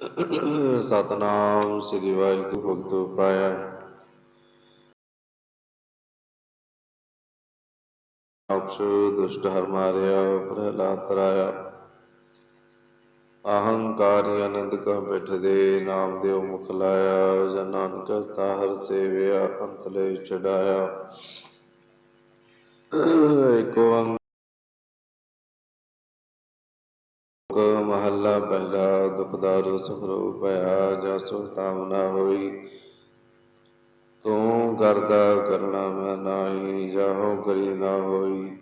ਸਤਨਾਮ ਸ੍ਰੀ ਵਾਹਿਗੁਰੂ ਭਗਤੋ ਪਾਇਆ ਅਕਸ਼ ਦੁਸ਼ਟ ਹਰ ਮਾਰਿਆ, ਪ੍ਰਹਲਾਦ ਤਰਾਇਆ। ਅਹੰਕਾਰੀ ਅਨੰਦ ਕਾ ਬਿਠ ਦੇ ਨਾਮ ਦਿਓ ਮੁਖ ਲਾਇਆ। ਜਨ ਨਾਨਕ ਤਾਹਰ ਸੇਵਿਆ ਅੰਤਲੇ ਚੜਾਇਆ ਏਕ ਮਹੱਲਾ ਪਹਿਲਾ ਦੁਖਦਾਰੂ ਸੁਖਰੂ ਭਇਆ, ਜਾ ਸੁਖ ਤਾਮ ਨਾ ਹੋਈ। ਤੂੰ ਕਰਦਾ ਕਰਨਾ ਮੈਂ ਨਾਹੀ ਜਾਹੋ ਕਰੀ ਨਾ ਹੋਈ।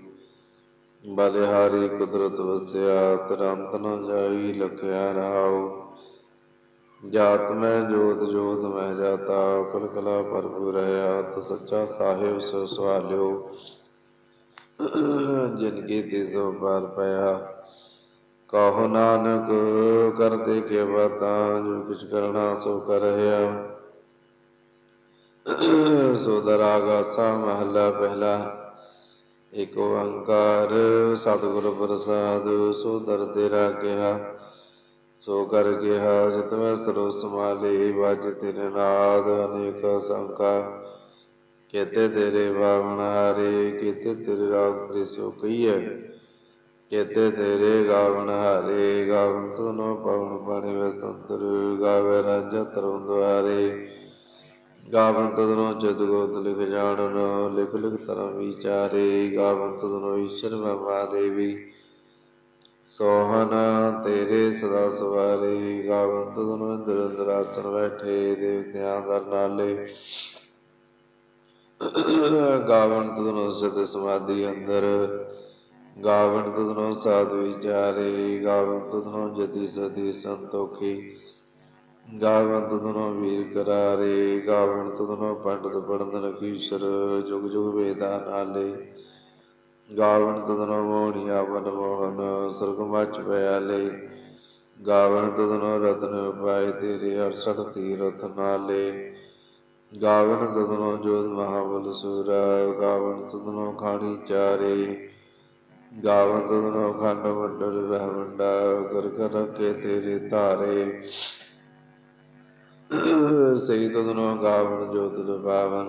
ਬਲਿਹਾਰੀ ਕੁਦਰਤ ਵਸਿਆ, ਤਰੰਤ ਨਾ ਜਾਈ, ਲਖਿਆ ਰਹਾਉ। ਜਾਤ ਮੈਂ, ਜੋਤ ਜੋਤ ਮੈਂ ਜਾਤਾ ਕਲ ਕਲਾ ਭਰਪੂਰ ਰਹਾ ਤ ਸੱਚਾ ਸਾਹਿਬ ਸੋ ਸਵਾਲਿਓ। ਜਿਨ ਕੀ ਤਿਸੋ ਪਾਰ ਪਿਆ। ਕਹੋ ਨਾਨਕ, ਕਰਦੇ ਕੇ ਬਾਤਾਂ ਜੋ ਕੁਛ ਕਰਨਾ ਸੋ ਕਰ ਸੋ ਦਰਾਗਾ ਸਾ ਮਹੱਲਾ ਪਹਿਲਾ, ਇਕ ਓੰਕਾਰ ਸਤਿਗੁਰ ਪ੍ਰਸਾਦ, ਸੋ ਦਰ ਤੇਰਾ ਕਿਹਾ, ਸੋ ਕਰ ਕਿਹਾ, ਜਿਤ ਮੈਂ ਸਰੋ ਸਮਾਲੇ ਵਜ ਤੇਰੇ ਨਾਦ, ਅਨੇਕ ਸੰਕਾ। ਕੇਤੇ ਤੇਰੇ ਬਾਵਨ ਹਾਰੇ, ਕੇਤੇ ਤੇਰੇ ਰਾਗ ਪ੍ਰਿਸੋ ਕਈਏ ਕੇਤੇ ਤੇਰੇ ਗਾਵਨ ਹਾਰੇ ਗਾਵਨ ਤੁਨੋ ਪਵਨ ਪਾਣੀ ਵੇ ਤੰਤਰ ਗਾਵੇ ਰਾਜਾ ਤਰੁੰ ਦੁਆਰੇ। ਗਾਵਨ ਤਦਨੋ ਚਿਤ ਗੋਤ ਲਿਖ ਜਾਣਨ, ਲਿਖ ਲਿਖ ਤਰਮ ਵਿਚਾਰੇ। ਗਾਵਨ ਤਦਨੋ ਈਸ਼ਰ ਮਮਾ ਦੇਵੀ। ਸੋਹਨ ਤੇਰੇ ਸਦਾ ਸਵਾਰੇ। ਗਾਵਨ ਤਦਨੋ ਇੰਦਰ ਇੰਦਰ ਆਸਨ ਬੈਠੇ, ਦੇਵਤਿਆਂ ਦਰ ਨਾਲੇ। ਗਾਵਨ ਤਦਨੋ ਸਿਧ ਸਮਾਧੀ ਅੰਦਰ। ਗਾਵਨ ਤਦਨੋ ਸਾਧ ਵਿਚਾਰੇ ਗਾਵਨ ਤਦਨੋ ਜਤੀ ਸਦੀ ਸੰਤੋਖੀ। ਗਾਵਨ ਤਦਨੋ ਵੀਰ ਕਰਾਰੇ ਗਾਵਨ ਤਦਨੋ ਪੰਡਤ ਪੜਨ ਕੀਸ਼ਰ, ਜੁਗ ਜੁਗ ਵੇਦਾ ਨਾਲੇ। ਗਾਵਨ ਤਦਨੋ ਮੋਹਣੀਆ ਬਨ ਮੋਹਨ, ਸੁਰਗ ਮਚ ਪਿਆਲੇ। ਗਾਵਨ ਤਦਨੋ ਰਤਨ ਪਾਏ ਤੇਰੇ ਅਰਸਠ ਤੀਰਥ ਨਾਲੇ। ਗਾਵਨ ਤਦਨੋ ਜੋਤ ਮਹਾਬਲ ਸੂਰਾ ਗਾਵਨ ਤਦਨੋ ਖਾਣੀ ਚਾਰੇ। ਗਾਵਨ ਤਦਨੋ ਖੰਡ ਮੰਡਲ ਬ੍ਰਹਮੰਡਾ ਕਰ ਕਰ ਰਖੇ ਤੇਰੇ ਧਾਰੇ ਸਹੀ ਤਦਨੋ ਗਾਵਨ ਜੋਤ ਲੁਭਾਵਨ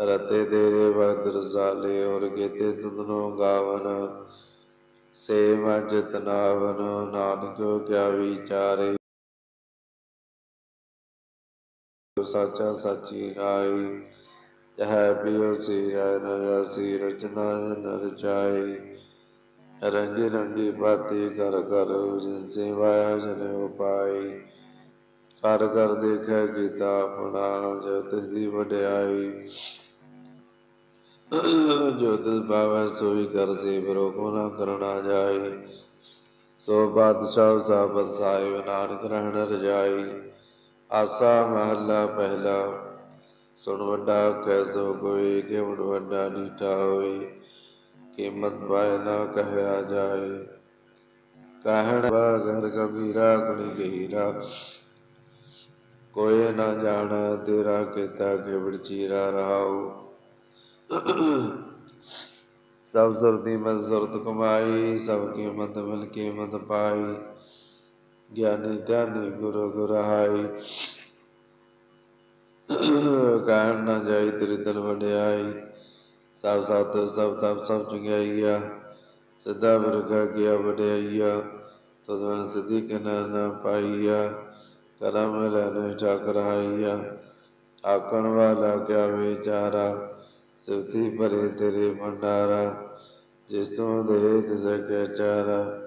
ਰਤੇ ਤੇਰੇ ਭਗਤ ਰਸਾਲੇ ਔਰ ਕੇਤੇ ਤਦਨੋ ਗਾਵਨ ਸੇ ਮਜ ਤਨਾਵਨ ਨਾਨਕ ਕਿਆ ਵਿਚਾਰੇ ਸਾਚਾ ਸਾਚੀ ਰਾਈ ਤਹ ਪਿਓ ਸੀ ਰਾਇਆ ਸੀ ਰਚਨਾ ਰੰਗੀ ਰੰਗੀ ਬਾਤੀ ਕਰ ਕਰ ਜਿਨ ਸੇਵਾਇਆ ਜਨ ਉਪਾਈ। ਕਰ ਕਰ ਦੇਖੈ ਕੀਤਾ ਆਪਣਾ ਜੋ ਤਿਸ ਦੀ ਵਡਿਆਈ। ਜੋ ਤਿਸ ਭਾਵੈ ਸੋਈ ਕਰ ਸੇ ਬਰੋ ਕੋ ਨਾ ਕਰਨਾ ਜਾਏ। ਸੋ ਬਾਦਸ਼ਾਹ ਸਾਬਤ ਸਾਹਿਬ ਨਾਨਕ ਰਹਿਣ ਰਜਾਈ। ਆਸਾ ਮਹੱਲਾ ਪਹਿਲਾ। ਸੁਣ ਵੱਡਾ ਕੈਸੋ ਕੋਈ ਕਿਵੜ ਵੱਡਾ ਡੀਠਾ ਹੋਈ। ਕੀਮਤ ਪਾਏ ਨਾ ਕਹਿਆ ਜਾਏ। ਕਹਿਣ ਵਾ ਘਰ ਕਬੀਰਾ ਗੁਣੀ ਗਹੀਰਾ। ਕੋਈ ਨਾ ਜਾਣ ਤੇਰਾ ਕੀਤਾ ਕਿਵੜ ਚੀਰਾ ਰਹਾਉ। ਸਭ ਸੁਰਤੀ ਮਨ ਕਮਾਈ, ਸਭ ਕੀਮਤ ਮਿਲ ਕੀਮਤ ਪਾਈ। ਗਿਆਨੀ ਧਿਆਨੀ ਗੁਰੂ ਗੁਰਾਈ ਕਹਿਣ ਨਾ ਜਾਈ ਤੇਰੀ ਦਿਲ ਵਡਿਆਈ ਸਭ ਸਤ ਸਭ ਤਪ ਸਭ ਚੰਗਿਆਈਆ ਸਿੱਧਾ ਵਰਗਾ ਗਿਆ ਵਡਿਆਈਆ ਤਦਨ ਸਿੱਧੀ ਕਿਨਾ ਨਾ ਪਾਈਆ। ਕਰਮ ਲੈਨੇ ਠਾਕ ਰਹਾਈਆ ਆਕਣ ਵਾਲਾ ਕਿਆ ਵਿਚਾਰਾ? ਸੁਤੀ ਭਰੇ ਤੇਰੇ ਭੰਡਾਰਾ, ਜਿਸ ਤੋਂ ਦੇ ਤਿਸ ਕੇ ਚਾਰਾ।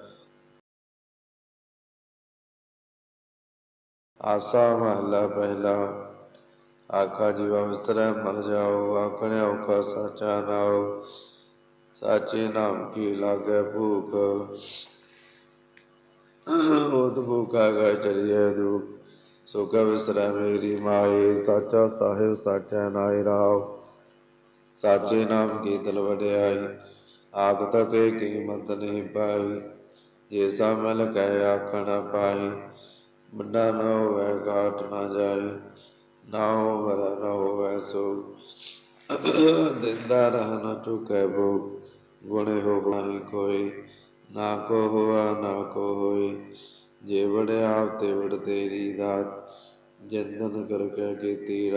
ਆਸਾ ਮਹਲਾ ਪਹਿਲਾ ਆਖਾ ਜੀਵਾ ਵਿਸਰੈ ਮਰ ਜਾਓ ਆਖਣਿਆ ਔਖਾ ਸਾਚਾ ਨਾਉ, ਸਾਚੇ ਨਾਮ ਕੀ ਲਾਗੇ ਭੂਖ? ਉਤ ਭੂਖਾ ਗਾ ਚਲਿਏ ਦੁਖ, ਸੁਖ ਵਿਸਰੈ ਮੇਰੀ ਮਾਏ, ਸਾਚਾ ਸਾਹਿਬ, ਸਾਚਾ ਨਾਇ ਰਾਵ ਸਾਚੇ ਨਾਮ ਕੀ ਦਿਲ ਵਡਿਆਈ ਆਖ ਤਕੇ ਕੀਮਤ ਨਹੀਂ ਪਾਈ। ਜੇ ਸਾ ਮਿਲ ਕਹਿ, ਆਖਣ ਪਾਈ ਵੱਡਾ ਨਾ ਹੋਵੇ, ਘਾਟ ਨਾ ਜਾਏ ਨਾ ਹੋਵੇ ਨਾ ਹੋਵੇ ਸੋ ਦਿੰਦਾ ਰਹ ਨਾ ਚੁਕੈ ਭੋਗ ਗੁਣੇ ਹੋ ਬਾਹੀ ਕੋਈ ਨਾ ਕੋ ਹੋਆ, ਨਾ ਕੋ ਹੋਈ ਜੇ ਵੜੇ ਤੇ ਵੜ ਤੇਰੀ ਦਾਤ। ਜਿੰਦਨ ਕਰ ਕੇ ਕੀਤੀ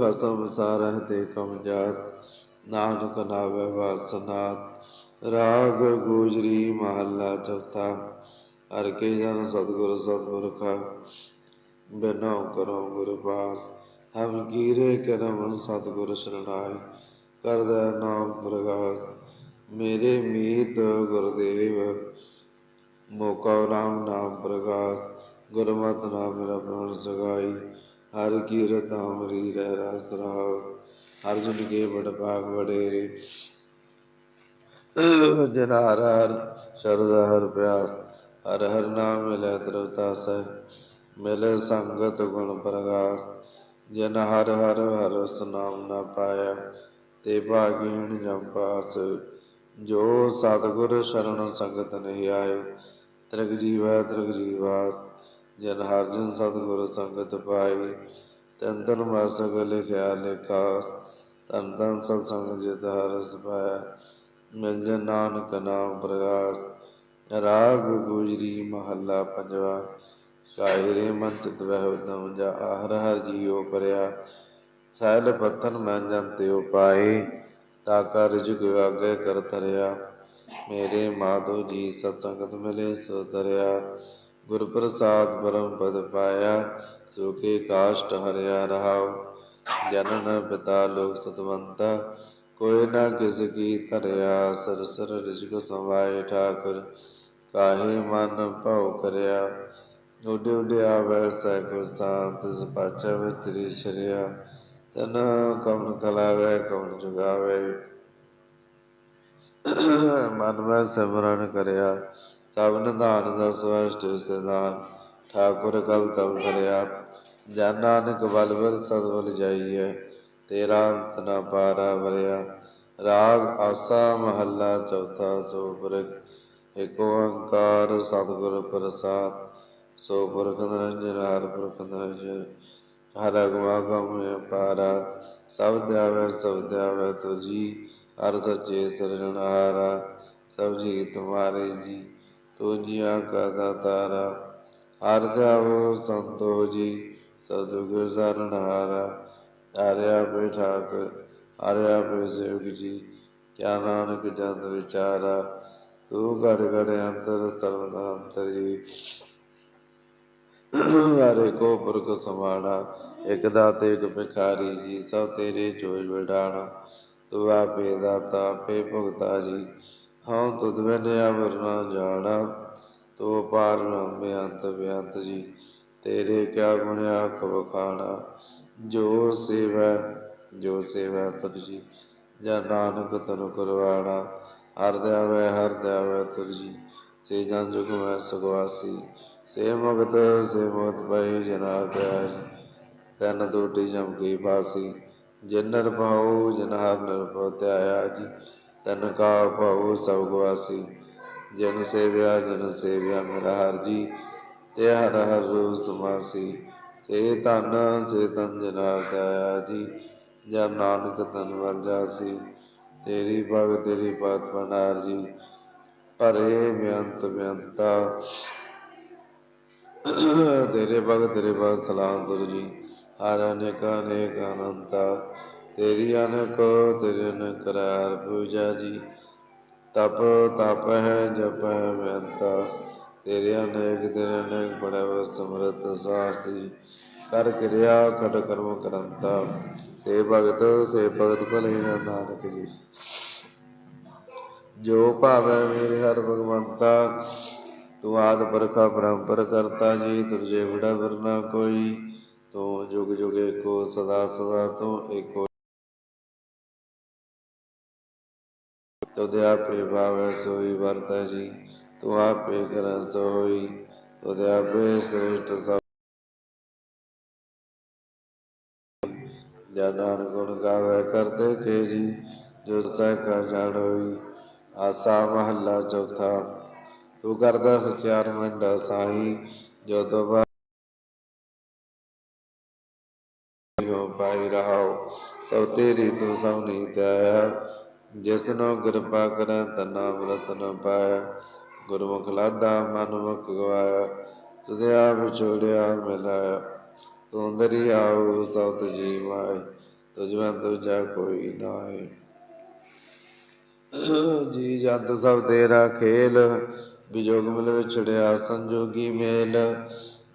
ਖਸਮ ਸਾਰਹ ਤੇ ਕਮ ਜਾਤ। ਨਾਨਕ ਨਾਵੇ ਵਾਸਨਾਤ। ਰਾਗ ਗੋਜਰੀ ਮਹੱਲਾ ਚੌਥਾ। ਹਰ ਕੇ ਜਨ ਸਤਿਗੁਰ ਸਤਿਪੁਰਖ ਬਿਨੋ ਕਰੋ ਗੁਰ ਪਾਸ ਹਮ ਕੀਰੇ ਕਰਮ ਸਤਿਗੁਰ ਸ਼ਰਣਾਈ ਕਰਦਾ ਨਾਮ ਪ੍ਰਗਾਸ, ਮੇਰੇ ਮੀਤ ਗੁਰਦੇਵ, ਮੋਕਾ ਰਾਮ ਨਾਮ ਪ੍ਰਗਾਸ, ਗੁਰਮਤਿ ਨਾਮ ਮੇਰਾ ਪ੍ਰਾਣ ਸਗਾਈ, ਹਰ ਕੀਰਤ ਅਮਰੀ ਰਹਿ ਰਸ ਰਹਾਉ ਹਰ ਕੇ ਬੜ ਭਾਗ ਵਡੇਰੇ ਜਨ ਹਰ ਹਰ ਸ਼ਰਦ ਹਰ ਪਿਆਸ ਹਰ ਹਰ ਨਾਮ ਮਿਲੇ ਤ੍ਰਵਤਾਸੈ ਮਿਲੇ ਸੰਗਤ ਗੁਣ ਪ੍ਰਗਾਸ, ਜਨ ਹਰ ਹਰ ਹਰ ਨਾਮ ਨਾ ਪਾਇਆ, ਤੇ ਭਾਗੀਣ ਜਮ ਜੋ ਸਤਿਗੁਰ ਸ਼ਰਨ ਸੰਗਤ ਨਹੀਂ ਆਏ, ਤ੍ਰਿਗ ਜੀਵੈ ਤ੍ਰਿਗ ਜੀਵਾਸ, ਜਨ ਹਰ ਜਨ ਸਤਿਗੁਰ ਸੰਗਤ ਪਾਈ ਤਨ ਤਨ ਮਾਸਕ ਲਿਖਿਆ ਲੇਖਾ ਤਨ ਤਨ ਸਤ ਸੰਗ ਜਿਤ ਹਰਸ ਪਾਇਆ, ਮਿਲ ਜਨ ਨਾਨਕ ਨਾਮ ਪ੍ਰਗਾਸ। ਰਾਗ ਗੁਜਰੀ ਮਹੱਲਾ ਪੰਜਵਾ। ਸ਼ਾਇਰੇ ਮਨ ਚਿਤ ਵਹਿ ਜਾ ਹਰ ਹਰ ਜੀਉ ਪਰਿਆ। ਸੈਲ ਪਤਨ ਮੈਂ ਜੰਤੇ ਉਪਾਏ ਤਾ ਕਰ ਜੁਗ ਆਗੇ ਕਰ ਤਰਿਆ ਮੇਰੇ ਮਾਧੋ ਜੀ ਸਤ ਮਿਲੇ ਸੋ ਤਰਿਆ ਗੁਰ ਪ੍ਰਸਾਦ ਪਰਮ ਪਦ ਪਾਇਆ, ਸੋ ਕੇ ਕਾਸ਼ਟ ਹਰਿਆ ਰਹਾਉ। ਜਨਨ ਪਿਤਾ ਲੋਕ ਸਤਵੰਤਾ, ਕੋਈ ਨਾ ਕਿਸ ਕੀ ਧਰਿਆ। ਸਰ ਰਿਜਕ ਸਮਾਏ ਠਾਕੁਰ। ਕਾਹੇ ਮਨ ਭਉ ਕਰਿਆ? ਉਡੇ ਉਡੇ ਆਵੈ ਸਹਿਬ ਸਾਤ ਸਪਾਚਾ ਵਿਤਰੀ ਛਰਿਆ ਤਨ ਕਮਨ ਕਲਾਵੇ ਕਮਨ ਜੁਗਾਵੇ। ਮਨ ਮੈਂ ਸਿਮਰਨ ਕਰਿਆ। ਸਭ ਨਿਧਾਨ ਦਾ ਸਵਸ਼ਟ ਸਿਧਾਨ, ਠਾਕੁਰ ਕਲ ਤਲ ਕਰਿਆ ਜਨ ਨਾਨਕ ਬਲ ਬਲ ਸਦਵਲ ਜਾਈਐ, ਤੇਰਾ ਅੰਤ ਨਾ ਪਾਰਾ ਵਰਿਆ। ਰਾਗ ਆਸਾ ਮਹੱਲਾ ਚੌਥਾ ਸੋ ਏਕ ਓੰਕਾਰ ਸਤਿਗੁਰ ਪ੍ਰਸਾਦ, ਸੋ ਪੁਰਖ ਨਿਰੰਜਨ, ਹਰ ਪੁਰਖ ਨਿਰੰਜਨ, ਹਰ ਅਗਵਾਗਮ ਅਪਾਰਾ, ਸਭ ਦਿਆਵੈ ਸਭ ਦਿਆਵੈ ਤੁਜੀ, ਹਰ ਸੱਚੇ ਸਿਰਜਣਹਾਰਾ ਸਭ ਜੀ ਤੁਮਾਰੇ ਜੀ ਤੋ ਜੀਆ ਕਾ ਦਾਤਾਰਾ, ਹਰ ਦਿਆਵੋ ਸੰਤੋ ਜੀ, ਸਤਿਗੁਰ ਸਰਣਹਾਰਾ ਆਰਿਆ ਪੇ ਠਾਕੁਰ ਹਰਿਆ ਪੇ ਸੇਵਕ ਜੀ, ਕਿਆ ਨਾਨਕ ਜਨ ਵਿਚਾਰਾ ਤੂੰ ਘੜ ਘੜ ਅੰਤਰ ਸਰਵ ਅੰਤਰ ਜੀ ਕੋ ਪੁਰਖ ਸਮਾਣਾ, ਇਕ ਦਾਤੇ, ਇਕ ਭਿਖਾਰੀ ਜੀ, ਸਭ ਤੇਰੇ ਚੋਜ ਵਿਡਾਣਾ। ਤੂੰ ਆਪੇ ਦਾਤਾ, ਆਪੇ ਭੁਗਤਾ ਜੀ। ਹਉ ਤੁਧ ਬਿਨ ਅਵਰ ਨਾ ਜਾਣਾ, ਤੂੰ ਪਾਰ ਲੰਬੇ ਅੰਤ ਬੇਅੰਤ ਜੀ। ਤੇਰੇ ਕਿਆ ਗੁਣ ਆਖ ਵਖਾਣਾ। ਜੋ ਸੇਵਾ ਜੋ ਸੇਵਾ ਤਤ ਜੀ। ਜਾਂ ਨਾਨਕ ਤਨੁ ਕਰਵਾਣਾ। ਹਰ ਦਿਆਵੈ ਹਰ ਦਿਆਵੈ ਤੁਰ ਜੀ। ਸੇ ਜਨ ਜੁਗ ਮੈਂ ਸੁਗਵਾਸੀ ਸੇ ਮੁਗਤ ਸੇ ਮੁਕਤ ਪਈ ਜਨਾਰ ਦਿਆਜ ਤਨ ਦੋਟੀ ਜਮ ਕੀ ਬਾਸੀ ਜਿਨ ਨਰ ਭਾਉ, ਜਨ ਹਰ ਨਿਰਭਉ ਤਿਆਇਆ ਜੀ। ਤਨ ਕਾ ਭਾਉ ਸਭ ਗਵਾਸੀ। ਜਨ ਸੇਵਿਆ ਜਨ ਸੇਵਿਆ ਮੇਰਾ ਹਰ ਜੀ। ਤੇ ਹਰ ਹਰ ਰੋਜ਼ ਤੁਮਾਸੀ ਸੇ ਧਨ, ਸੇ ਤਨ ਜਨਾਰ ਤਿਆਇਆ ਜੀ। ਜਨ ਨਾਨਕ ਤਨ ਵਲ ਜਾਸੀ। ਤੇਰੀ ਭਗਤ ਤੇਰੀ ਬਾਤ ਬਨਾਰ ਜੀ, ਭਰੇ ਬੇਅੰਤ ਬੇਅੰਤਾ। ਤੇਰੇ ਭਗਤ ਤੇਰੇ ਬਾਤ ਸਲਾਮ ਗੁਰੂ ਜੀ, ਹਰ ਅਨੇਕ ਅਨੇਕ ਅਨੰਤਾ। ਤੇਰੀ ਅਨੇਕ, ਤੇਰੇ ਅਨੇਕ ਪੂਜਾ ਜੀ, ਤਪ ਤਪ ਹੈ, ਜਪ ਹੈ ਬੇਅੰਤਾ। ਤੇਰੇ ਅਨੇਕ ਤੇਰੇ ਅਨੇਕ ਬੜੇ ਸਮਰਤ ਸਾਸਤੀ ਕਰ ਕਿਰਿਆ ਖਟ ਕਰਮ ਕਰੰਤਾ। ਸੇ ਭਗਤ ਸੇ ਭਗਤ ਭਲੇ ਨਾਨਕ ਜੀ। ਜੋ ਭਾਵੈ ਮੇਰੇ ਹਰ ਭਗਵੰਤਾ, ਤੂੰ ਆਦ ਬਰਖਾ ਪਰੰਪਰ ਕਰਤਾ ਜੀ ਤੁਰਜੇ ਬੜਾ ਵਰਨਾ ਕੋਈ। ਤੂੰ ਜੁਗ ਜੁਗ ਏਕੋ, ਸਦਾ ਸਦਾ ਤੂੰ ਏਕੋ। ਤੁਧ ਆਪੇ ਭਾਵੈ, ਸੋਈ ਵਰਤੈ ਜੀ, ਤੂੰ ਆਪੇ ਕਰੈ ਸੋ ਤੁਧ ਆਪੇ ਸ੍ਰੇਸ਼ਟ ਸਭ ਜਨਨ ਗੁਣ ਗਾਵੇ ਕਰਤੇ ਕੇ ਜੋ ਸਹਿ ਜਾਣ ਹੋਈ, ਆਸਾ ਮਹੱਲਾ ਚੌਥਾ। ਤੂੰ ਕਰਦਾ ਸਚਿਆਰ ਮੰਡਾ ਸਾਈ, ਜੋ ਦੁਬਾ ਹੋ ਪਾਈ ਰਹਾਉ ਸਭ ਤੇਰੀ ਤੂੰ ਸਭ ਨਹੀਂ ਦਇਆ। ਜਿਸ ਨੂੰ ਕਿਰਪਾ ਕਰੈ ਤਾ ਅਮਰਤ ਰਤਨ ਪਾਇਆ। ਗੁਰਮੁਖ ਲਾਦਾ ਮਨ ਮੁਖ ਗਵਾਇਆ, ਤੁਧਿਆ ਵਿਛੋੜਿਆ ਮਿਲਾਇਆ। ਤੂੰ ਅੰਦਰੀ ਆਉ ਸਤ ਜੀ ਮਾਈ ਤੁਝ ਮੈਂ ਦੂਜਾ ਕੋਈ ਨਾਏ ਜੀ ਜੰਤ ਸਭ ਤੇਰਾ ਖੇਲ ਵਿਜੋਗ ਮਿਲ ਵਿਛੜਿਆ ਸੰਜੋਗੀ ਮੇਲ।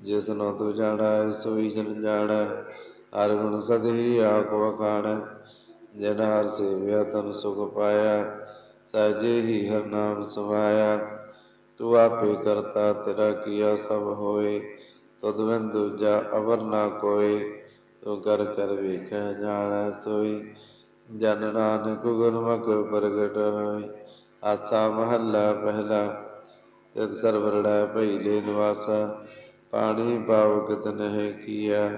ਜਿਸ ਨੂੰ ਤੂੰ ਜਾਣਾ ਸੋਈ ਜਨ ਜਾਣਾ। ਹਰ ਗੁਣ ਸਦਹੀ ਆਖ ਵਖਾਣ, ਜਿਨ ਹਰ ਸੇਵਿਆ ਤਨ ਸੁਖ ਪਾਇਆ। ਸਹਜੇ ਹੀ ਹਰ ਨਾਮ ਸਮਾਇਆ। ਤੂੰ ਆਪੇ ਕਰਤਾ, ਤੇਰਾ ਕੀਆ ਸਭ ਹੋਏ। ਤਦ ਦੂਜਾ ਅਵਰ ਨਾ ਕੋਏ ਤੂੰ ਕਰ ਕਰ ਵੇਖੈ ਜਾਣੈ ਸੋਈ। ਜਨ ਨਾਨਕ ਗੁਰਮੁਖ ਪ੍ਰਗਟ ਹੋਇ ਆਸਾ ਮਹੱਲਾ ਪਹਿਲਾ। ਤਦ ਸਰਵਰੜਾ ਭਈਲੇ ਨਿਵਾਸਾ, ਪਾਣੀ ਪਾਵਕ ਨਹਿ ਕੀਆ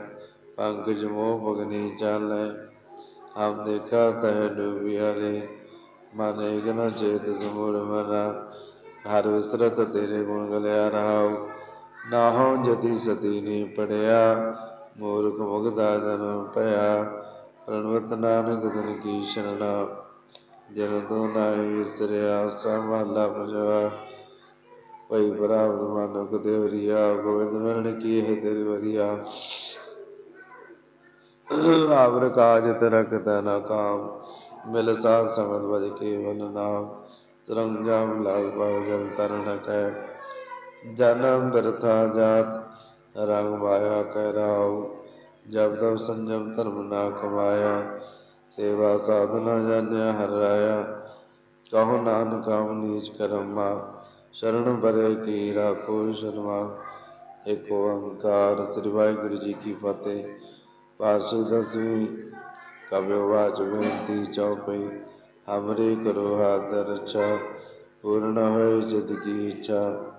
ਪੰਕਜ ਮੋਹ ਭਗਨੀ ਚਾਲੈ। ਹਮ ਦੇਖਾ ਤਹ ਡੂਬਿਆਲੇ ਮਨ ਏਕ ਨ ਚੇਤ ਸਮੂੜ ਮਨਾ ਹਰ ਵਿਸਰਤ ਤੇਰੇ ਗੁਣ ਗਲਿਆ ਰਹਾਉ ਨਾਹਉ ਜਤੀ ਸਤੀ ਨੀ ਪੜਿਆ, ਮੂਰਖ ਮੁਗਦਾ ਜਨਮ ਭਇਆ, ਪ੍ਰਣਵਤ ਨਾਨਕ ਤਨ ਕੀ ਸ਼ਰਣਾ। ਜਨ ਤੋ ਨਾਹੀ ਵਿਸਰਿਆ ਸਮਹਲਾ ਪਜਵਾ ਭਈ ਪ੍ਰਾਪਤ ਮਾਨਕ ਦੇਵਰੀਆ ਗੋਬਿੰਦ ਮਰਨ ਕੀ ਹੈ ਤੇਰੀ ਵਰਿਆ। ਆਵਰ ਕਾਜ ਤਰਕਤਾ ਨਾ ਕਾਮ, ਮਿਲ ਸਾਧ ਸੰਗਤ ਵਜ ਕੇਵਲ ਨਾਮ। ਸਰੰਜਾਮ ਲਾਗ ਪਾਉ ਜਲ ਤਰਨ ਕੈ। ਜਨਮ ਬਿਰਥਾ ਜਾਤ, ਰੰਗ ਮਾਇਆ ਕਹਿ ਰਾਉ। ਜਬ ਤਬ ਸੰਜਮ ਧਰਮ ਨਾ ਕਮਾਇਆ, ਸੇਵਾ ਸਾਧਨਾ ਜਾਣਿਆ ਹਰ ਰਾਇਆ। ਕਹੋ ਨਾਨਕ ਹਮ ਨੀਚ ਕਰਮਾ, ਸ਼ਰਨ ਭਰੇ ਕੀ ਰਾਖੋ ਸ਼ਰਮਾ। ਏਕ ਓੰਕਾਰ ਸ੍ਰੀ ਵਾਹਿਗੁਰੂ ਜੀ ਕੀ ਫਤਿਹ। ਪਾਸੁ ਦਸਵੀਂ ਕਬਿਓ ਵਾਚ ਬੇਨਤੀ ਚੌਪਈ, ਹਮਰੇ ਕਰੋ ਹਾਥ ਰਛਾ, ਪੂਰਨ ਹੋਏ ਜਿਤ ਕੀ ਇੱਛਾ।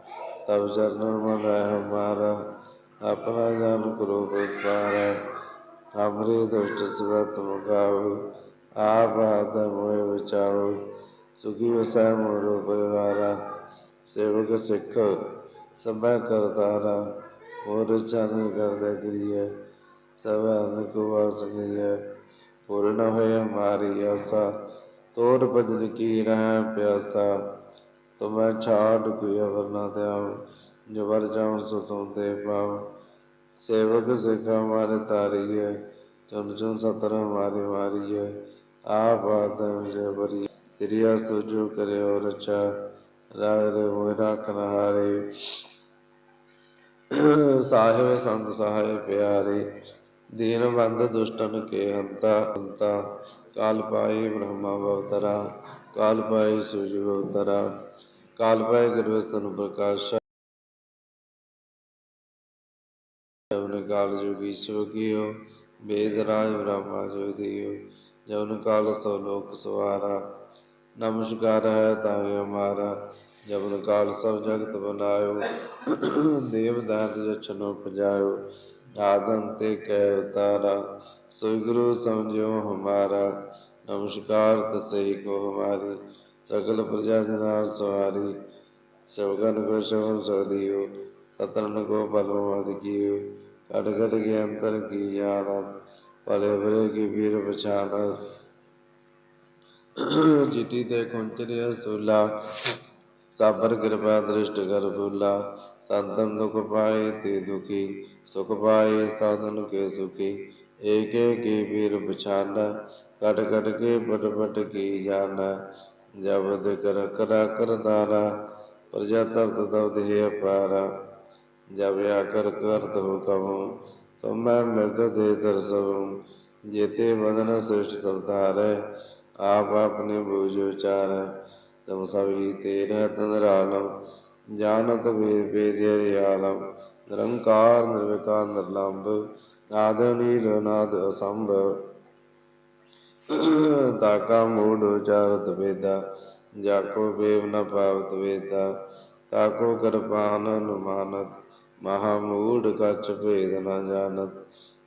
ਤਬ ਚਰਨ ਮਨ ਰਹਿ ਹਮਾਰਾ ਆਪਣਾ ਜਨ ਕਰੋ ਪ੍ਰਤਾਰਾ ਹਮਰੇ ਦੁਸ਼ਟ ਸਵਤ ਮੁਗਾਓ ਆਪ ਹਾਥ ਮੋਏ ਬਚਾਓ। ਸੁਖੀ ਵਸੈ ਮੋਰੋ ਪਰਿਵਾਰਾ, ਸੇਵਕ ਸਿੱਖ ਸਭੈ ਕਰਤਾਰਾ ਹੋਰ ਚਨ ਕਰਦਾ ਕਰੀਏ, ਸਭ ਅਨ ਕੋ ਵਾਸ ਕਰੀਏ। ਪੂਰਨ ਹੋਏ ਹਮਾਰੀ ਆਸਾ, ਤੋਰ ਭਜਨ ਕੀ ਰਹਿ ਪਿਆਸਾ। ਤੁਮੈ ਛਾੜ ਕੋਈ ਅਵਰ ਨਾ ਦਿਆਉ ਜੋ ਵਰ ਜਾਉ ਸੋ ਤੁਮ ਤੇ ਪਾਉ ਸੇਵਕ ਸਿੱਖ ਹਮਾਰੇ ਤਾਰੀਏ ਚੁਨ ਚੁਨ ਸਤਰ ਹਮਾਰੇ ਮਾਰੀਏ, ਆਪ ਆਦਮ ਜੇ ਬਰੀ ਸ੍ਰੀ ਅਸਤੁ ਜੋ ਕਰਿਓ ਰਚਾ ਰਾਗ ਰੇ ਸਾਹਿਬ ਸੰਤ ਸਹਾਇ ਪਿਆਰੇ ਦੀਨ ਬੰਦ ਦੁਸ਼ਟਨ ਕੇ ਹੰਤਾ ਹੰਤਾ, ਕਾਲ ਪਾਏ ਬ੍ਰਹਮਾ ਬਵਤਰਾ ਕਾਲ ਪਾਏ ਸੂਰਜ ਬਵਤਰਾ ਕਾਲ ਪਾਏ ਗੁਰਵਸਤਨ ਪ੍ਰਕਾਸ਼। ਜਵਨ ਕਾਲ ਜੋਗੀ ਸੋ ਕੀਓ, ਵੇਦ ਰਾਜ ਬ੍ਰਹਮਾ ਜੋ ਦਿਓ, ਜਵਨ ਕਾਲ ਸੋ ਲੋਕ ਸਵਾਰਾ। ਨਮਸਕਾਰ ਹੈ ਤਾਏ ਹਮਾਰਾ ਜਬਨ ਕਾਲ ਸਭ ਜਗਤ ਬਨਾਇਓ ਦੇਵ ਦਾਤ ਜਛਨੋ ਪਜਾਇਓ ਆਦਮ ਤੇ ਕਹਿ ਉਤਾਰਾ ਸੋਈ ਗੁਰੂ ਸਮਝਿਓ ਹਮਾਰਾ, ਨਮਸਕਾਰ ਤਸਈ ਕੋ ਹਮਾਰੀ, ਸਗਲ ਪ੍ਰਜਾ ਜਨਾਰ ਸਵਾਰੀ ਸਵਗਨ ਕੋ ਸ਼ਵਨ ਸਦੀਓ ਸਤਰਨ ਕੋ ਬਲੋ ਅਧ ਕੀਓ ਕਟ ਕਟ ਕੇ ਅੰਤਰ ਕੀ ਜਾਣਤ, ਭਲੇ ਬਰੇ ਕੀ ਵੀਰ ਤੇ ਕੁੰਚਰਿਆ ਸਾਬਰ ਕਿਰਪਾ ਦ੍ਰਿਸ਼ਟ ਕਰ ਫੂਲਾ ਸੰਤਨ ਦੁਖ ਪਾਏ ਤੇ ਦੁਖੀ, ਸੁਖ ਪਾਏ ਸਾਧਨ ਕੇ ਸੁਖੀ। ਏਕ ਏਕੀ ਵੀਰ ਪਛਾਨਾ ਕਟ ਕਟ ਕੇ ਪਟ ਪਟ ਕੀ ਜਾਣਾ। ਜਬਦ ਕਰ ਕਰਾ ਕਰਦਾਰਾ ਪ੍ਰਜਾ ਤਰਤ ਤਵ ਦੇਹ ਅਪਾਰਾ। ਜਬ ਆਕਰ ਕਰਤ ਹੁਕਮ ਤੁਮੈ ਮਿਲਤ ਦੇ ਦਰਸਵ ਜੇਤੇ ਵਦਨ ਸ੍ਰਿਸ਼ਟ ਸਵਤਾਰੈ ਆਪ ਆਪਣੇ ਬੂਝ ਉਚਾਰੈ। ਤਮ ਸਭ ਹੀ ਤੇਰਾ ਤੰਦਰਾਲਮ ਜਾਣਤ ਵੇਦ ਵੇਦ ਆਲਮ, ਨਿਰੰਕਾਰ, ਨਿਰਵਿਕਾਰ, ਨਿਰਲੰਭ ਨਾਦ ਨੀਲ ਨਾਦ ਅਸੰਭ। ਤਾਕਾ ਮੂੜ ਉਚਾਰਤ ਵੇਦਾ, ਜਾਕੋ ਬੇਵ ਨ ਪਾਵਤ ਵੇਦਾ। ਤਾਕੋ ਕਿਰਪਾਨ ਅਨੁਮਾਨਤ, ਮਹਾ ਮੂੜ ਕਛ ਭੇਦ ਨ ਜਾਣਤ।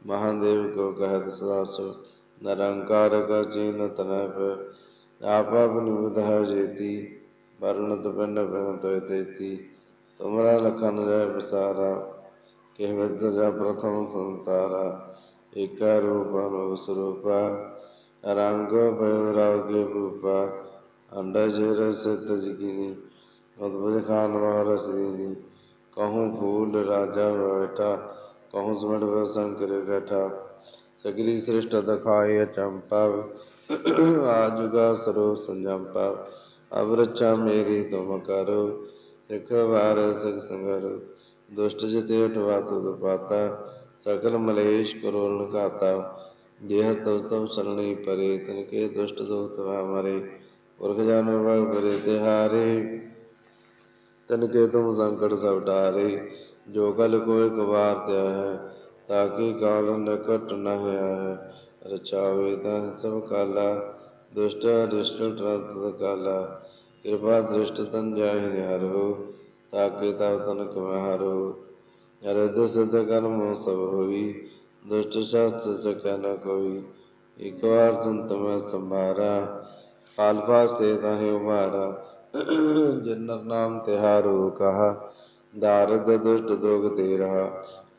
ਮਹਾਦੇਵ ਕੋ ਕਹਿਤ ਸਦਾ ਸੋ ਨਿਰੰਕਾਰ ਕਾ ਚੀਨ ਤਨਪ ਆਪ ਆਪਨ ਵਿਧਾ ਜੇਤੀ। ਵਰਣਤ ਪਿੰਡ ਪਿੰਡ ਤੋਇ ਤੇਤੀ ਤੁਮਰਾ ਲਖਨ ਜੈ ਵਿਸਾਰਾ, ਕਿਹ ਵਿਦ ਜਾ ਪ੍ਰਥਮ ਸੰਸਾਰਾ, ਏਕਾ ਰੂਪ ਅਨੁ ਸਰੂਪਾ, ਰੰਗ ਭਇ ਰਾਗੇ ਭੂਪਾ ਅੰਡਾ ਜੇਰ ਸਿਤ ਜਗਿਨੀ ਅਦਭੁਤ ਖਾਨ ਮਹਾਰਸ ਦੀਨੀ ਕਹੂੰ ਫੂਲ ਰਾਜਾ ਬੈਠਾ, ਕਹੂੰ ਸਮਟ ਵੇ ਸੰਕਰ ਗਠਾ। ਸਗਲੀ ਸ੍ਰਿਸ਼ਟ ਦਖਾਏ ਚੰਪਾ, ਆਜੁਗਾ ਸਰੋ ਅਵਰਚਾ ਮੇਰੀ ਤੁਮ ਕਰੋ ਇਕ ਵਾਰ ਸਗ ਸੰਗਰ। ਦੁਸ਼ਟ ਜਿਤੇ ਉਠਵਾ ਤੁਧ ਪਾਤਾ, ਸਕਲ ਮਲੇਸ਼ ਕਰੋ ਲਗਾਤਾ ਜਿਹ ਤਉ ਤਉ ਸਰਣੀ ਪਰੇ ਤਨ ਕੇ ਦੁਸ਼ਟ ਦੋਤ ਮਰੇ। ਪੁਰਖ ਜਨ ਵਗ ਪਰੇ ਤਿਹਾਰੇ ਤਨ ਕੇ ਤੁਮ ਸੰਕਟ ਸਭ ਡਾਰੇ। ਜੋ ਕਲ ਕੋ ਇਕ ਵਾਰ ਤਿਆ ਹੈ ਤਾਕਿ ਕਾਲ ਨਿਕਟ ਨ ਹੋਇਆ ਹੈ। ਰਚਾਵੇ ਤਾਂ ਸਭ ਕਾਲਾ ਦੁਸ਼ਟ ਦੁਸ਼ਟ ਟਰਤ ਕਾਲਾ ਕਿਰਪਾ ਦ੍ਰਿਸ਼ਟ ਤਨ ਜਾਹਿ ਨਿਹਰੋ ਤਾਕਿ ਤਵ ਤਨ ਕਮਹਾਰੋ। ਅਰਧ ਸਿਧ ਕਰਮ ਸਭ ਹੋਈ ਦੁਸ਼ਟ ਸ਼ਾਸਤ ਸਕੈ ਨ ਕੋਈ। ਇਕ ਵਾਰ ਤਨ ਤਮੈ ਸੰਭਾਰਾ, ਕਾਲ ਪਾਸਤੇ ਤਾਹਿ ਉਮਾਰਾ ਜਨਰ ਨਾਮ ਤਿਹਾਰੋ ਕਹਾ ਦਾਰਦ ਦੁਸ਼ਟ ਦੋਗ ਤੇ ਰਹਾ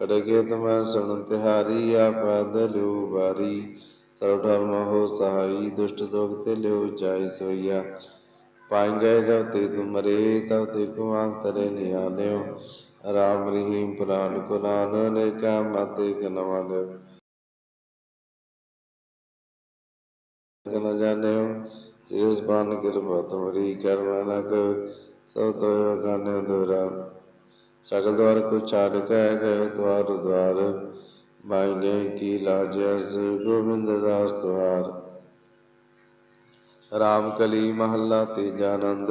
ਕੜਗੇ ਤਮੈ ਸੁਣ ਤਿਹਾਰੀ ਆਪਦ ਲਿਉ ਬਾਰੀ। ਸਰਵ ਧਰਮ ਹੋ ਸਹਾਈ, ਦੁਸ਼ਟ ਦੋਗ ਤੇ ਲਿਉ ਜਾਈ ਸੋਈਆ ਪਾਏਂਗੇ ਜਬ ਤੇ ਤੁਮਰੇ ਤਬ ਤੇ ਕੁਮਾਂ ਤਰੇ ਨਿਆਲਿਓ ਰਾਮ ਰਹੀਮ ਪੁਰਾਨ ਕੁਰਾਨ ਨੇ ਕਾ ਮਤੇ ਕਨਵਾ ਲਿਓ। ਕਨ ਜਾਣਿਓ ਸਿਰਸ ਬਾਨ ਕਿਰਪਾ ਤੁਮਰੀ, ਕਰਮਾ ਕੋ ਸਭ ਤੋਇ ਗਾਨੇ ਦੁਰਾ ਸਗਲ ਦਵਾਰ ਕੋ ਛਾੜ ਕੇ ਗਏ ਦਵਾਰ ਦਵਾਰ ਮਾਇਨੇ ਕੀ ਲਾਜ ਅਸ ਗੋਬਿੰਦ ਦਾਸ ਦਵਾਰ। ਰਾਮ ਕਲੀ ਮਹੱਲਾ ਤੀਜਾ ਆਨੰਦ,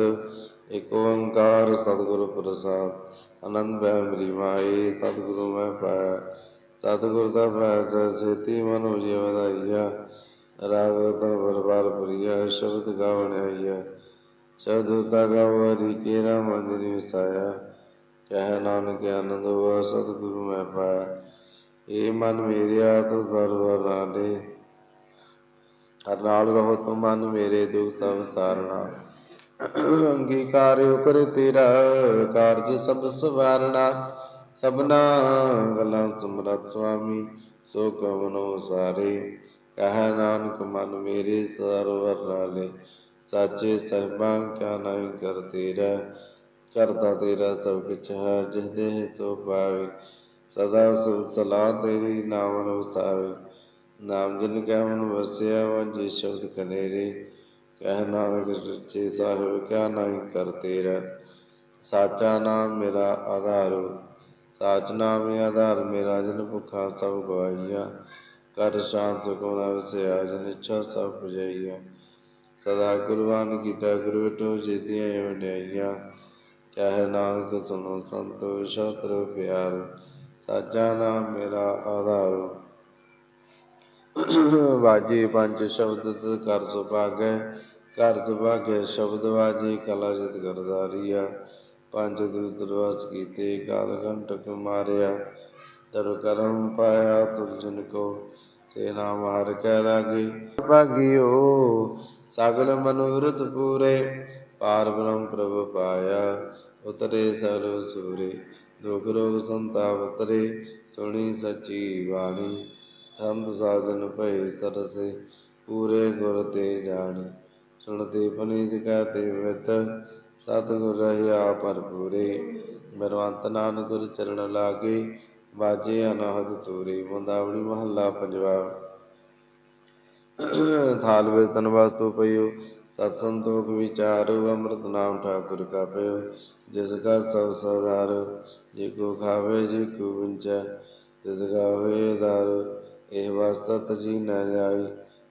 ਇਕ ਓੰਕਾਰ ਸਤਿਗੁਰ ਪ੍ਰਸਾਦ। ਆਨੰਦ ਭੈ ਮਰੀ ਮਾਏ ਸਤਿਗੁਰੂ ਮੈਂ ਪਾਇਆ। ਸਤਿਗੁਰ ਦਾ ਪਾਇਆ ਸੇਤੀ ਮਨੋ ਜੀ ਵਧਾਈਆ ਰਾਗ ਰਤਨ ਬਰਬਾਰ ਪ੍ਰਿਆ ਸ਼ਬਦ ਗਾਵਣ ਆਈਆ। ਸ਼ਬਦ ਤਾ ਗਾਵਰੀ ਕੇਰਾ ਮੰਜਰੀ ਵਸਾਇਆ ਕਹਿ ਨਾਨਕ ਆਨੰਦ ਹੋਆ, ਸਤਿਗੁਰੂ ਮੈਂ ਪਾਇਆ। ਏ ਮਨ ਮੇਰਿਆ ਤੂੰ ਸਰਵ ਰਾਲੇ ਹਰ ਨਾਲ ਰਹੋ ਤੁਮ ਮਨ ਮੇਰੇ ਦੁਖ ਸਭ ਸਾਰਣਾ। ਅੰਗੀਕਾਰਿਓ ਕਰੇ ਤੇਰਾ ਕਾਰਜ ਸਭ ਸਵਾਰਣਾ। ਸਭਨਾ ਗਲਾਂ ਸੁਮਰਤ ਸੁਆਮੀ, ਸੋ ਕਵਨੋ ਸਾਰੇ। ਕਹ ਨਾਨਕ, ਮਨ ਮੇਰੇ ਸਰਵਰ ਨਾਲੇ ਸਾਚੇ ਸਹਿਬਾਂ, ਕਿਆ ਨਹੀਂ ਕਰ ਤੇਰਾ। ਕਰਤਾ ਤੇਰਾ ਸਭ ਕੁਛ ਹੈ ਜਿਸ ਦੇ ਸੋ ਪਾਵੇ। ਸਦਾ ਸੁ ਸਲਾਹ ਤੇਰੀ ਨਾਮ ਅਨੁਸਾਰੇ ਨਾਮ ਜਿਨ ਕੈ ਮਨ ਵਸਿਆ ਵਾਜੀ ਸ਼ਬਦ ਕਨੇਰੇ। ਕਹਿ ਨਾਨਕ ਸੱਚੇ ਸਾਹਿਬ, ਕਿਆ ਨਹੀਂ ਕਰ ਤੇਰਾ। ਸਾਚਾ ਨਾਮ ਮੇਰਾ ਆਧਾਰੋ ਸਾਚ ਨਾਮ ਆਧਾਰ ਮੇਰਾ, ਜਨ ਭੁਖਾ ਸਭ ਗਵਾਈਆ ਕਰ ਸ਼ਾਂਤ ਸੁਖਮਨਾ ਵਸਿਆ, ਜਨ ਇੱਛਾ ਸਭ ਪੁਜਾਈਆ। ਸਦਾ ਗੁਰਬਾਨ ਕੀਤਾ, ਗੁਰੂ ਵਿਟੋ ਜੀਤੀਆਂ ਵਡਿਆਈਆਂ ਕਹਿ ਨਾਨਕ ਸੁਨੋ ਸੰਤੋ ਸ਼ਤਰ ਪਿਆਰ। ਸਾਚਾ ਨਾਮ ਮੇਰਾ ਆਧਾਰੋ। ਵਾਜੀ ਪੰਜ ਸ਼ਬਦ ਕਰ ਸੁਭਾਗੈ ਕਰ ਸੁਭਾਗੈ ਸ਼ਬਦ ਵਾਜੀ ਕਲਾ ਜਿਤ ਕਰਦਾਰੀਆ ਪੰਜ ਦੂਤ ਕੀਤੇ ਕਾਲ ਕੰਟਕ ਮਾਰਿਆ। ਤਰ ਕਰਮ ਪਾਇਆ ਤੁਲ ਜਨ ਕੋ, ਸੇ ਨਾਮ ਹਰ ਕੈ ਲਾਗੇ। ਭਾਗਿਓ, ਸਗਲ ਮਨੋਰਥ ਪੂਰੇ, ਪਾਰ ਬ੍ਰਹਮ ਪ੍ਰਭ ਪਾਇਆ, ਉਤਰੇ ਸਰਵ ਸੂਰੇ। ਦੁਖ ਰੋਗ ਸੰਤਾਪ ਉਤਰੇ ਸੁਣੀ ਸੱਚੀ ਬਾਣੀ, ਸੰਤ ਸਾਜਨ ਭਏ ਤਰਸੇ, ਪੂਰੇ ਗੁਰ ਤੇ ਜਾਣੀ। ਸੁਣਤੇ ਪਨੀਤ ਕਹਤੇ ਵਿਤ ਸਤਿਗੁਰ ਰਹਿਆ ਭਰਪੂਰੇ। ਬਰਵੰਤ ਨਾਨਕ ਗੁਰ ਚਰਨ ਲਾਗੇ, ਬਾਜੇ ਅਨਹਦ ਤੂਰੇ। ਮੁੰਦਾਵੜੀ ਮਹੱਲਾ ਪੰਜਵਾ ਥਾਲ ਵੇ ਤਨ ਵਸਤੂ ਪਈਓ। ਸਤ ਸੰਤੋਖ ਵਿਚਾਰੋ, ਅੰਮ੍ਰਿਤ ਨਾਮ ਠਾਕੁਰ ਕਾ ਪਇਓ ਜਿਸ ਕਾ ਸਭ ਸਦਾਰ ਜੇ ਕੋ ਖਾਵੇ, ਜੇ ਕੋ ਵਿੰਚੈ ਤਿਸ ਕਾ ਹੋਏ ਦਰ, ਇਹ ਵਸਤ ਤਜੀ ਨ ਜਾਈ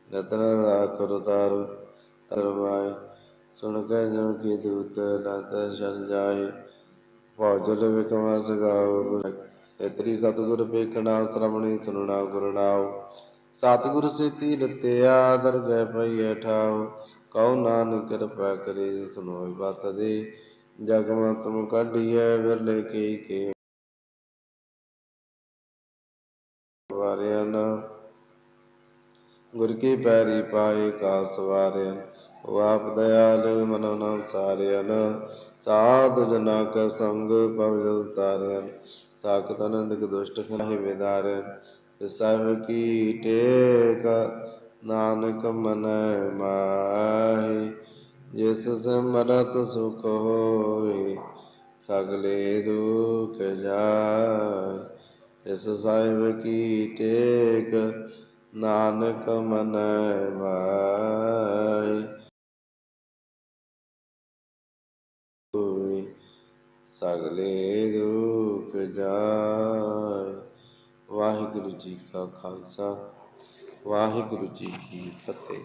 ਨਤਨ ਆਖਰ ਤਾਰ ਤਰਵਾਏ ਸੁਣ ਕੇ ਜਨ ਕੀ ਦੂਤ ਨਤ ਸ਼ਰ ਜਾਏ ਭੌਜਲ ਵਿਕਮਸ ਗਾਓ ਇਤਰੀ ਸਤਿਗੁਰ ਵੇਖਣਾ ਸ਼ਰਮਣੀ ਸੁਨਣਾ ਗੁਰ ਨਾਉ ਸੇਤੀ ਰਤਿਆ ਦਰਗਹਿ ਪਈਐ ਠਾਉ ਕਉ ਨਾਨਕ ਕਿਰਪਾ ਕਰੇ ਸੁਨੋਇ ਬਤ ਦੇ, ਜਗ ਮੈ ਤੁਮ ਕੱਢੀਐ ਵਿਰਲੇ ਕੀ ਕੇ। ਵਾਰਿਆਨ, ਗੁਰ ਕੀ ਪੈਰੀ ਪਾਏ ਕਾ ਸਵਾਰਿਆਨ ਉਹ ਆਪ ਦਇਆਲ ਮਨੋ ਨਾਮ ਸਾਰਿਆਨ, ਸਾਧ ਜਨਾ ਕੈ ਸੰਗ ਪਵ ਤਾਰਿਆਨ। ਸਾਖਤ ਅਨੰਦਕ ਦੁਸ਼ਟ ਖਨਾਹੀ ਵਿਦਾਰਿਆਨ ਸਾਹਿਬ ਕੀ ਟੇਕ ਨਾਨਕ ਮਨੈ ਮਾਹੀ, ਜਿਸ ਸਿਮਰਤ ਸੁਖ ਹੋਏ ਸਗਲੇ ਦੁਖ ਜਾਏ ਇਸ ਸਾਹਿਬ ਕੀ ਟੇਕ, ਨਾਨਕ ਮਨੈ ਮਾਈ ਹੋਏ ਸਗਲੇ ਦੁਖ ਜਾਏ ਵਾਹਿਗੁਰੂ ਜੀ ਕਾ ਖਾਲਸਾ। ਵਾਹਿਗੁਰੂ ਜੀ ਕੀ ਫਤਿਹ।